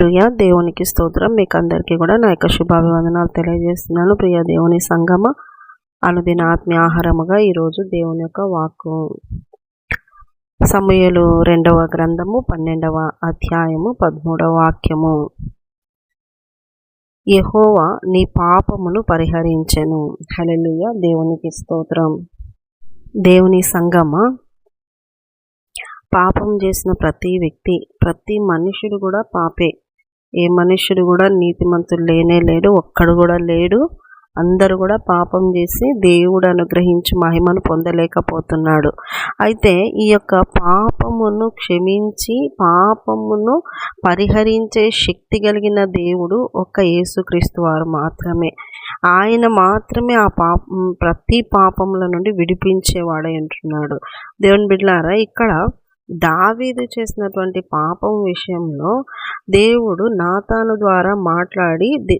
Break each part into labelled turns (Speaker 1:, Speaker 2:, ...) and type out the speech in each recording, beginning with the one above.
Speaker 1: ప్రియ దేవునికి స్తోత్రం. మీకు అందరికీ కూడా నా యొక్క శుభాభివందనాలు తెలియజేస్తున్నాను. ప్రియ దేవుని సంగమ అనుదిన ఆత్మీయ ఆహారముగా ఈరోజు దేవుని యొక్క వాక్కు. సమయలు రెండవ గ్రంథము పన్నెండవ అధ్యాయము పదమూడవ వాక్యము. యహోవా నీ పాపమును పరిహరించెను. హలలుయ దేవునికి స్తోత్రం. దేవుని సంగమ పాపం చేసిన ప్రతి వ్యక్తి ప్రతి మనుషుడు కూడా పాపే. ఏ మనుష్యుడు కూడా నీతిమంతుడు లేనే లేడు ఒక్కడు కూడా లేడు. అందరూ కూడా పాపం చేసి దేవుడు అనుగ్రహించి మహిమను పొందలేకపోతున్నాడు. అయితే ఈ యొక్క పాపమును క్షమించి పాపమును పరిహరించే శక్తి కలిగిన దేవుడు ఒక్క యేసుక్రీస్తు వారు మాత్రమే. ఆయన మాత్రమే ఆ పాపం ప్రతి పాపముల నుండి విడిపించేవాడై ఉంటున్నాడు. దేవుని బిడ్లారా ఇక్కడ దావీదు చేసినటువంటి పాపం విషయంలో దేవుడు నాతాను ద్వారా మాట్లాడి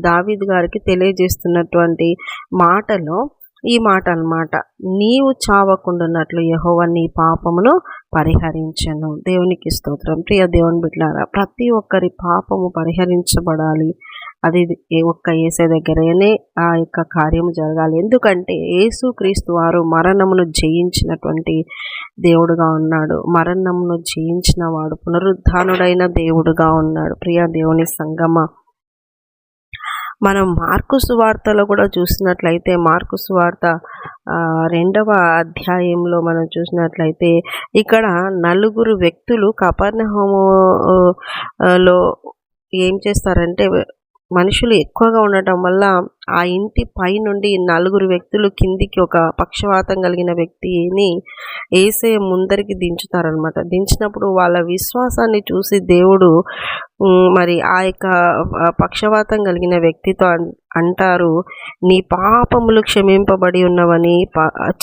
Speaker 1: దావీదు గారికి తెలియజేస్తున్నటువంటి మాటలో ఈ మాట అనమాట నీవు చావకుండాన్నట్లు యహోవ నీ పాపమును పరిహరించను. దేవునికి స్తోత్రం. ప్రియ దేవుని బిడ్డారా ప్రతి ఒక్కరి పాపము పరిహరించబడాలి. అది ఒక్క ఏసే దగ్గరనే ఆ యొక్క కార్యము జరగాలి. ఎందుకంటే యేసుక్రీస్తు వారు మరణమును జయించినటువంటి దేవుడుగా ఉన్నాడు. మరణమును జయించిన వాడు పునరుద్ధానుడైన దేవుడుగా ఉన్నాడు. ప్రియ దేవుని సంగమ మనం మార్కు సువార్తలో కూడా చూసినట్లయితే మార్కు సువార్త రెండవ అధ్యాయంలో మనం చూసినట్లయితే ఇక్కడ నలుగురు వ్యక్తులు కపర్ణహోమలో ఏం చేస్తారంటే మనుషులు ఎక్కువగా ఉండటం వల్ల ఆ ఇంటి పై నుండి నలుగురు వ్యక్తులు కిందికి ఒక పక్షవాతం కలిగిన వ్యక్తిని వేసే ముందరికి దించుతారనమాట దించినప్పుడు వాళ్ళ విశ్వాసాన్ని చూసి దేవుడు మరి ఆ యొక్క పక్షవాతం కలిగిన వ్యక్తితో అంటారు. నీ పాపములు క్షమింపబడి ఉన్నవని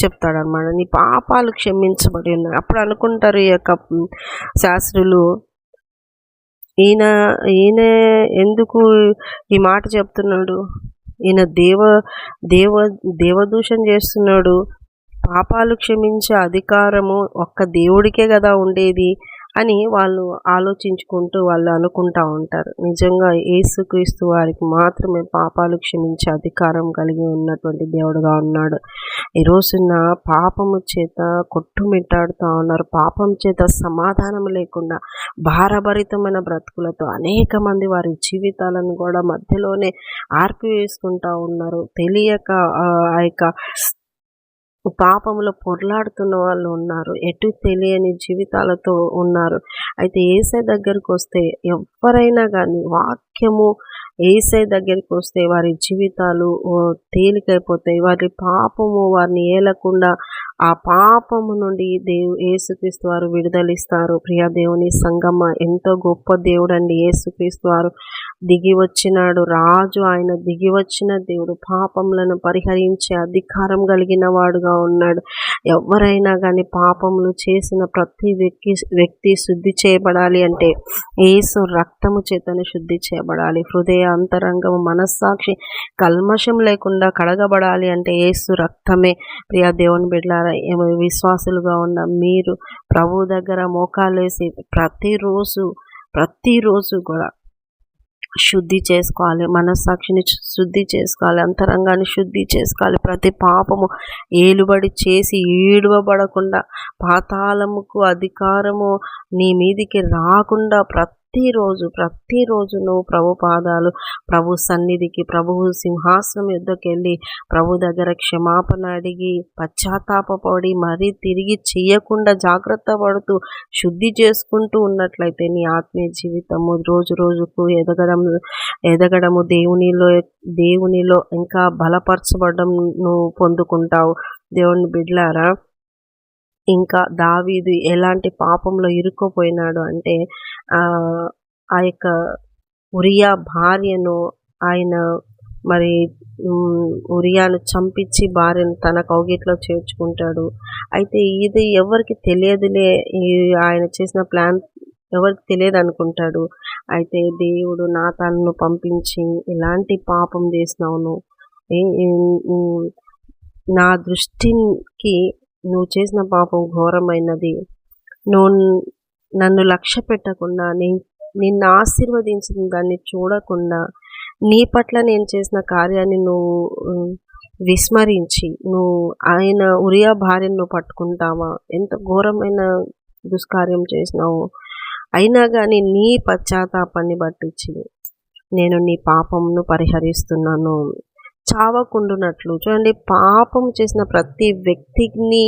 Speaker 1: చెప్తాడనమాట నీ పాపాలు క్షమించబడి ఉన్నవి అప్పుడు అనుకుంటారు ఈ యొక్క శాస్త్రులు ఈయన ఈయన ఎందుకు ఈ మాట చెప్తున్నాడు? ఈయన దేవ దేవ దేవదూషణ చేస్తున్నాడు. పాపాలు క్షమించే అధికారము ఒక్క దేవుడికే కదా ఉండేది. అని వాళ్ళు ఆలోచించుకుంటూ వాళ్ళు అనుకుంటా ఉంటారు. నిజంగా యేసుక్రీస్తు వారికి మాత్రమే పాపాలు క్షమించే అధికారం కలిగి ఉన్నటువంటి దేవుడుగా ఉన్నాడు. ఈ రోజున పాపము చేత కొట్టుమిట్టాడుతూ ఉన్నారు. పాపం చేత సమాధానం లేకుండా భారభరితమైన బ్రతుకులతో అనేక మంది వారి జీవితాలను కూడా మధ్యలోనే ఆర్పివేసుకుంటా ఉన్నారు. తెలియక ఆ యొక్క పాపంలో పొరలాడుతున్న వాళ్ళు ఉన్నారు. ఎటు తెలియని జీవితాలతో ఉన్నారు. అయితే ఏసై దగ్గరికి వస్తే ఎవరైనా కానీ వాక్యము ఏసై దగ్గరికి వస్తే వారి జీవితాలు తేలికైపోతాయి. వారి పాపము వారిని ఏలకుండా ఆ పాపము నుండి దేవు ఏసుక్రీస్తు వారు విడుదలిస్తారు. ప్రియా దేవుని సంగమ్మ ఎంతో గొప్ప దేవుడు అండి ఏసుక్రీస్తు వారు. దిగి వచ్చినాడు రాజు ఆయన దిగి వచ్చిన దేవుడు పాపములను పరిహరించే అధికారం కలిగిన వాడుగా ఉన్నాడు. ఎవరైనా కానీ పాపములు చేసిన ప్రతి వ్యక్తి వ్యక్తి శుద్ధి చేయబడాలి అంటే ఏసు రక్తము చేతను శుద్ధి చేయబడాలి. హృదయ అంతరంగము మనస్సాక్షి కల్మషం లేకుండా కడగబడాలి అంటే ఏసు రక్తమే. ప్రియా దేవుని బిడ్డారా విశ్వాసులుగా ఉన్న మీరు ప్రభు దగ్గర మోకాలేసి ప్రతిరోజు ప్రతిరోజు కూడా శుద్ధి చేసుకోవాలి మనస్సాక్షిని శుద్ధి చేసుకోవాలి అంతరంగాన్ని శుద్ధి చేసుకోవాలి. ప్రతి పాపము ఏలుబడి చేసి ఏడువబడకుండా పాతాళముకు అధికారము నీ మీదికి రాకుండా ప్రతి ప్రతిరోజు ప్రతిరోజు నువ్వు ప్రభు పాదాలు ప్రభు సన్నిధికి ప్రభు సింహాసనం యుద్ధకి వెళ్ళి ప్రభు దగ్గర క్షమాపణ అడిగి పశ్చాత్తాపడి మరీ తిరిగి చేయకుండా జాగ్రత్త పడుతూ శుద్ధి చేసుకుంటూ ఉన్నట్లయితే నీ ఆత్మీయ జీవితము రోజు రోజుకు ఎదగడం ఎదగడము దేవునిలో దేవునిలో ఇంకా బలపరచబడడం నువ్వు పొందుకుంటావు. దేవుని బిడ్లారా ఇంకా దావీదు ఎలాంటి పాపంలో ఇరుక్కుపోయినాడు అంటే ఆ యొక్క ఉరియా భార్యను ఆయన మరి ఉరియాను చంపించి భార్యను తన కౌగిట్లో చేర్చుకుంటాడు. అయితే ఇది ఎవరికి తెలియదులే ఆయన చేసిన ప్లాన్ ఎవరికి తెలియదు అనుకుంటాడు అయితే దేవుడు నా తనను పంపించి ఎలాంటి పాపం చేసినావును. నా దృష్టికి నువ్వు చేసిన పాపం ఘోరమైనది. నువ్వు నన్ను లక్ష్య పెట్టకుండా నిన్ను ఆశీర్వదించిన దాన్ని చూడకుండా నీ పట్ల నేను చేసిన కార్యాన్ని నువ్వు విస్మరించి నువ్వు ఆయన ఉరియా భార్యను నువ్వు పట్టుకుంటావా? ఎంత ఘోరమైన దుష్కార్యం చేసినావు. అయినా కానీ నీ పశ్చాత్తాపాన్ని బట్టించి నేను నీ పాపంను పరిహరిస్తున్నాను. చావకుండునట్లు. చూడండి పాపం చేసిన ప్రతి వ్యక్తిని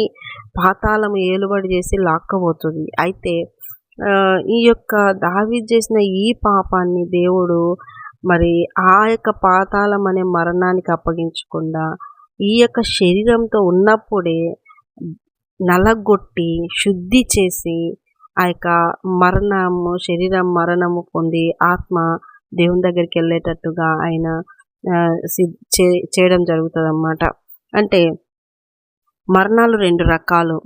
Speaker 1: పాతాళం ఏలుబడి చేసి లాక్కబోతుంది. అయితే ఈ యొక్క దావి చేసిన ఈ పాపాన్ని దేవుడు మరి ఆ యొక్క పాతాళం అనే మరణానికి అప్పగించకుండా ఈ యొక్క శరీరంతో ఉన్నప్పుడే నలగొట్టి శుద్ధి చేసి ఆ యొక్క మరణము శరీరం మరణము పొంది ఆత్మ దేవుని దగ్గరికి వెళ్ళేటట్టుగా ఆయన చేయడం జరుగుతుంది అన్నమాట అంటే మరణాలు రెండు రకాలు.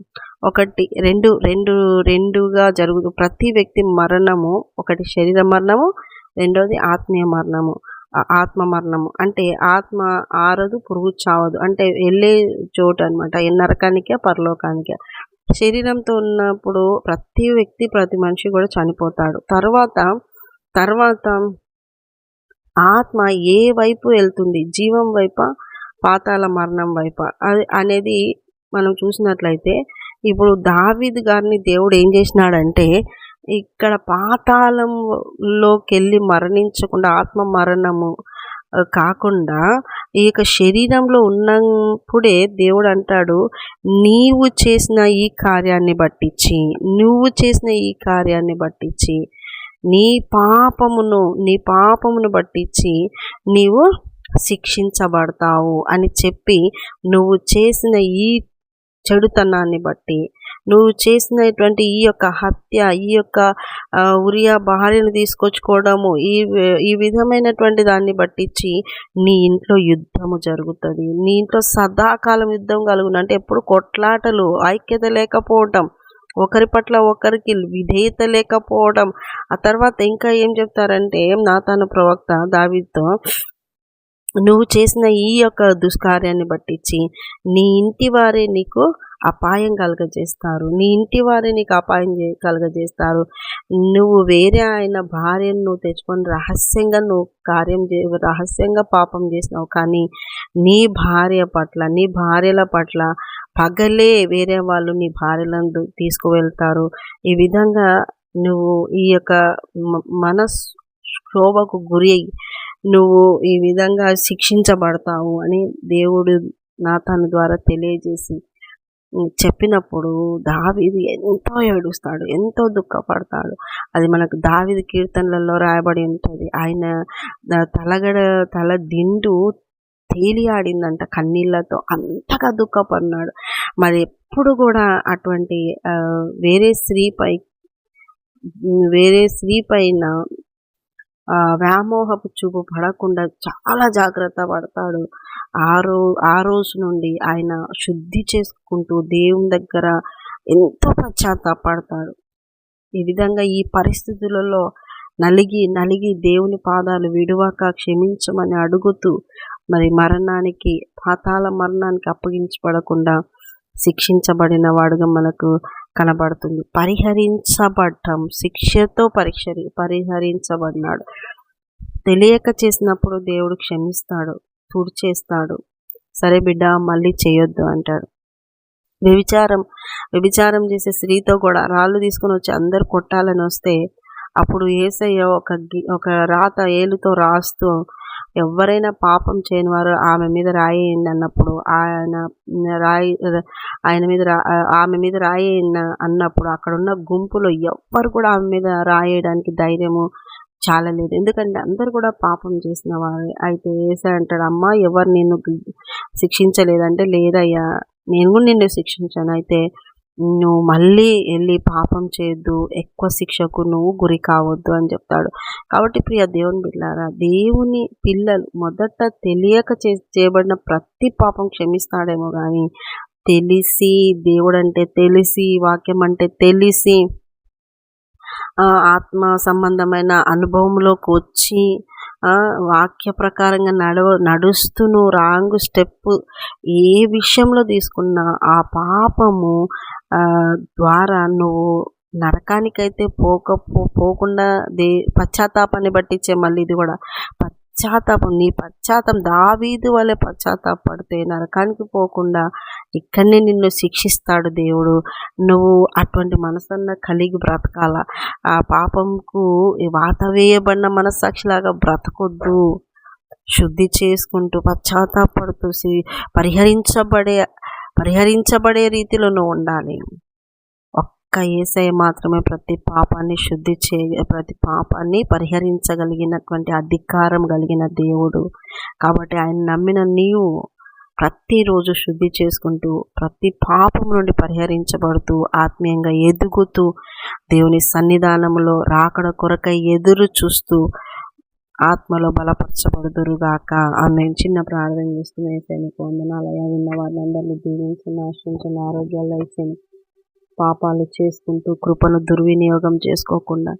Speaker 1: ఒకటి రెండు రెండు రెండుగా జరుగుతూ ప్రతి వ్యక్తి మరణము ఒకటి శరీర మరణము రెండవది ఆత్మీయ మరణము ఆత్మ మరణము. అంటే ఆత్మ ఆరదు పురుగు చావదు. అంటే వెళ్ళే చోటు అనమాట నరకానికే పరలోకానికే. శరీరంతో ఉన్నప్పుడు ప్రతి వ్యక్తి ప్రతి మనిషి కూడా చనిపోతాడు. తర్వాత తర్వాత ఆత్మ ఏ వైపు వెళ్తుంది? జీవం వైప? పాతాళ మరణం వైప? అది అనేది మనం చూసినట్లయితే ఇప్పుడు దావీద్ గారిని దేవుడు ఏం చేసినాడంటే ఇక్కడ పాతాళంలోకి వెళ్ళి మరణించకుండా ఆత్మ మరణము కాకుండా ఈ యొక్క శరీరంలో ఉన్నప్పుడే దేవుడు అంటాడు నీవు చేసిన ఈ కార్యాన్ని బట్టించి నువ్వు చేసిన ఈ కార్యాన్ని బట్టించి నీ పాపమును నీ పాపమును బట్టించి నీవు శిక్షించబడతావు అని చెప్పి నువ్వు చేసిన ఈ చెడుతనాన్ని బట్టి నువ్వు చేసినటువంటి ఈ యొక్క హత్య ఈ యొక్క ఉరియా భార్యను తీసుకొచ్చుకోవడము ఈ ఈ విధమైనటువంటి దాన్ని బట్టించి నీ ఇంట్లో యుద్ధము జరుగుతుంది. నీ ఇంట్లో సదాకాలం యుద్ధం కలుగును. అంటే ఎప్పుడు కొట్లాటలు ఐక్యత లేకపోవటం ఒకరి పట్ల ఒకరికి విధేయత లేకపోవడం. ఆ తర్వాత ఇంకా ఏం చెప్తారంటే నాతాను ప్రవక్త దావితో నువ్వు చేసిన ఈ యొక్క దుష్కార్యాన్ని బట్టించి నీ ఇంటి వారే నీకు అపాయం కలగజేస్తారు. నీ ఇంటి వారే నీకు అపాయం కలగజేస్తారు. నువ్వు వేరే ఆయన భార్యను నువ్వు తెచ్చుకొని రహస్యంగా నువ్వు కార్యం చే రహస్యంగా పాపం చేసినావు. కానీ నీ భార్య పట్ల నీ భార్యల పట్ల పగలే వేరే వాళ్ళు నీ భార్యలను తీసుకువెళ్తారు. ఈ విధంగా నువ్వు ఈ యొక్క మనస్ శోభకు గురి అయ్యి నువ్వు ఈ విధంగా శిక్షించబడతావు అని దేవుడు నాతను ద్వారా తెలియజేసి చెప్పినప్పుడు దావిది ఎంతో ఏడుస్తాడు ఎంతో దుఃఖపడతాడు. అది మనకు దావిది కీర్తనలలో రాయబడి ఉంటుంది. ఆయన తలగడ తల దిండు తేలియాడిందంట కన్నీళ్ళతో. అంతగా దుఃఖపడినాడు. మరి ఎప్పుడు కూడా అటువంటి వేరే స్త్రీపై వేరే స్త్రీ పైన వ్యామోహపు చూపు పడకుండా చాలా జాగ్రత్త పడతాడు. ఆ రో ఆ రోజు నుండి ఆయన శుద్ధి చేసుకుంటూ దేవుని దగ్గర ఎంతో పశ్చాత్తాపడతాడు. ఈ విధంగా ఈ పరిస్థితులలో నలిగి నలిగి దేవుని పాదాలు విడువక క్షమించమని అడుగుతూ మరి మరణానికి పాతాల మరణానికి అప్పగించబడకుండా శిక్షించబడిన వాడుగా మనకు కనబడుతుంది. పరిహరించబడటం శిక్షతో పరిహరి పరిహరించబడినాడు తెలియక చేసినప్పుడు దేవుడు క్షమిస్తాడు తుడిచేస్తాడు. సరే బిడ్డ మళ్ళీ చేయొద్దు అంటాడు. వ్యభిచారం వ్యభిచారం చేసే స్త్రీతో కూడా రాళ్ళు తీసుకొని వచ్చి అందరు కొట్టాలని వస్తే అప్పుడు ఏసయ్య ఒక ఒక రాత ఏలుతో రాస్తూ ఎవరైనా పాపం చేయని వారు ఆమె మీద రాయేయండి అన్నప్పుడు ఆయన రాయి ఆయన మీద రా ఆమె మీద రాయేయండి అన్నప్పుడు అక్కడ ఉన్న గుంపులో ఎవ్వరు కూడా ఆమె మీద రాయడానికి ధైర్యము చాలా లేదు ఎందుకంటే అందరు కూడా పాపం చేసిన వారే. అయితే ఏసై అంటాడు అమ్మ ఎవరు నిన్ను శిక్షించలేదంటే లేదయ్యా. నేను కూడా నిన్ను శిక్షించాను. అయితే నువ్వు మళ్ళీ వెళ్ళి పాపం చేయొద్దు ఎక్కువ శిక్షకు నువ్వు గురి కావద్దు అని చెప్తాడు. కాబట్టి ప్రియ దేవుని బిడ్డారా దేవుని పిల్లలు మొదట తెలియక చే చేయబడిన ప్రతి పాపం క్షమిస్తాడేమో కానీ తెలిసి దేవుడు అంటే తెలిసి వాక్యం అంటే తెలిసి ఆత్మ సంబంధమైన అనుభవంలోకి వచ్చి వాక్య ప్రకారంగా నడవ నడుస్తూ రాంగ్ స్టెప్ ఏ విషయంలో తీసుకున్నా ఆ పాపము ద్వారా నువ్వు నరకానికైతే పోక పోకుండా దే పశ్చాత్తాపాన్ని పట్టించే మళ్ళీ ఇది కూడా. పశ్చాత్తాపం నీ పశ్చాత్తాపం దావీదు వలె పశ్చాత్తాపడితే నరకానికి పోకుండా ఇక్కడనే నిన్ను శిక్షిస్తాడు దేవుడు. నువ్వు అటువంటి మనసన్న కలిగి బ్రతకాల. ఆ పాపంకు వాతవేయబడిన వేయబడిన మనస్సాక్షిలాగా బ్రతకొద్దు. శుద్ధి చేసుకుంటూ పశ్చాత్తాపడుతూ పరిహరించబడే పరిహరించబడే రీతిలో నువ్వు ఉండాలి. ఒక్క ఏసై మాత్రమే ప్రతి పాపాన్ని శుద్ధి చే ప్రతి పాపాన్ని పరిహరించగలిగినటువంటి అధికారం కలిగిన దేవుడు. కాబట్టి ఆయన నమ్మిన నీవు ప్రతిరోజు శుద్ధి చేసుకుంటూ ప్రతి పాపం నుండి పరిహరించబడుతూ ఆత్మీయంగా ఎదుగుతూ దేవుని సన్నిధానంలో రాకడ కొరకై ఎదురు చూస్తూ ఆత్మలో బలపరచబడుదురుగాక. ఆమె చిన్న ప్రార్థన చేస్తున్న ఏసైనికి వందనాలయ విన్న వారిని దీవించిన ఆశ్రయించిన ఆరోగ్యాలు ఇచ్చిన పాపాలు చేసుకుంటూ కృపను దుర్వినియోగం చేసుకోకుండా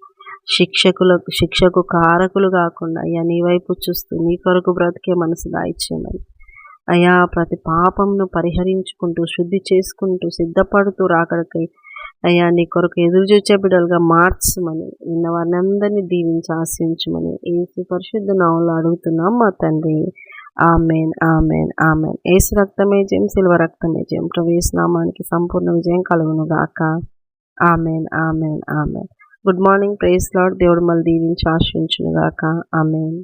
Speaker 1: శిక్షకులకు శిక్షకు కారకులు కాకుండా అయ్యా నీ వైపు చూస్తూ నీ కొరకు బ్రతికే మనసు దాయిచ్చేయమని. అయ్యా ప్రతి పాపంను పరిహరించుకుంటూ శుద్ధి చేసుకుంటూ సిద్ధపడుతూ రాకడకై అయ్యా నీ కొరకు ఎదురు చూచే బిడ్డలుగా మార్చమని నిన్న వారిని అందరినీ దీవించి ఆశించమని ఏసు పరిశుద్ధ నావులు అడుగుతున్నాం మా తండ్రి. Amen amen amen. ఏసు రక్తమే జయం శిల్వ రక్తమే జయం. ప్రవేశ నామానికి సంపూర్ణ విజయం కలుగును గాక amen amen amen. Good morning praise lord దేవుడు మళ్ళీ దీవించి ఆశించును గాక ఆమెన్.